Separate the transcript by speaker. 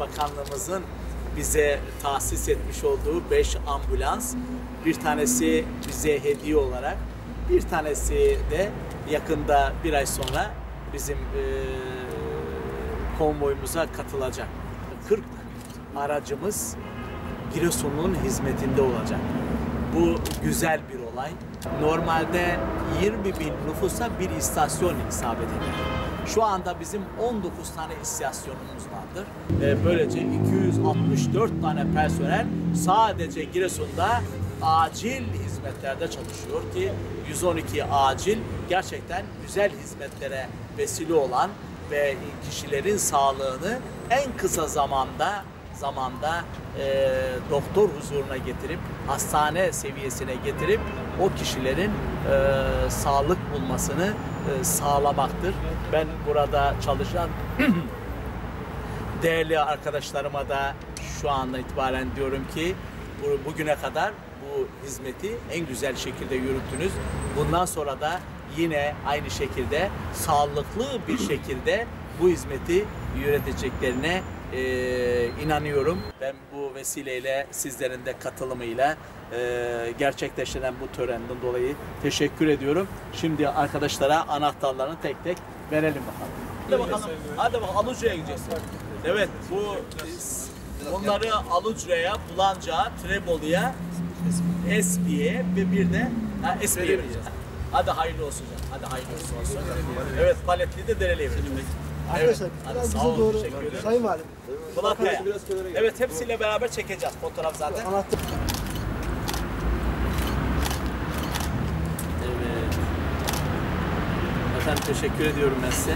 Speaker 1: Bakanlığımızın bize tahsis etmiş olduğu 5 ambulans. Bir tanesi bize hediye olarak, bir tanesi de yakında bir ay sonra bizim e, konvoyumuza katılacak. 40 aracımız Giresun'un hizmetinde olacak. Bu güzel bir olay. Normalde 20 bin nüfusa bir istasyon isabet eder. Şu anda bizim 19 tane istasyonumuz vardır. Ee, böylece 264 tane personel sadece Giresun'da acil hizmetlerde çalışıyor ki 112 acil gerçekten güzel hizmetlere vesile olan ve kişilerin sağlığını en kısa zamanda zamanda e, doktor huzuruna getirip hastane seviyesine getirip o kişilerin e, sağlık bulmasını e, sağlamaktır. Ben burada çalışan değerli arkadaşlarıma da şu anda itibaren diyorum ki bu, bugüne kadar bu hizmeti en güzel şekilde yürüttünüz. Bundan sonra da yine aynı şekilde sağlıklı bir şekilde bu hizmeti yöneteceklerine e, inanıyorum. Ben bu vesileyle sizlerin de katılımıyla e, gerçekleşen bu törenden dolayı teşekkür ediyorum. Şimdi arkadaşlara anahtarlarını tek tek verelim bakalım. Hadi bakalım. Hadi bakalım Alucra'ya gideceğiz. Evet bu biz bunları Alucra'ya, Bulanca, Trebolu'ya, Espi'ye ve bir de Espi'ye vereceğiz. Hadi hayırlı olsun canım. Hadi hayırlı olsun. olsun. Evet paletli de Dereli'ye vereceğiz.
Speaker 2: Arkadaşlar
Speaker 1: hadi
Speaker 2: biraz
Speaker 1: sağ
Speaker 2: bize
Speaker 1: olun,
Speaker 2: doğru. Sayın Valim.
Speaker 1: Bulataya. Evet hepsiyle beraber çekeceğiz fotoğraf zaten.
Speaker 2: Anahtar.
Speaker 1: Evet. Efendim teşekkür ediyorum ben size.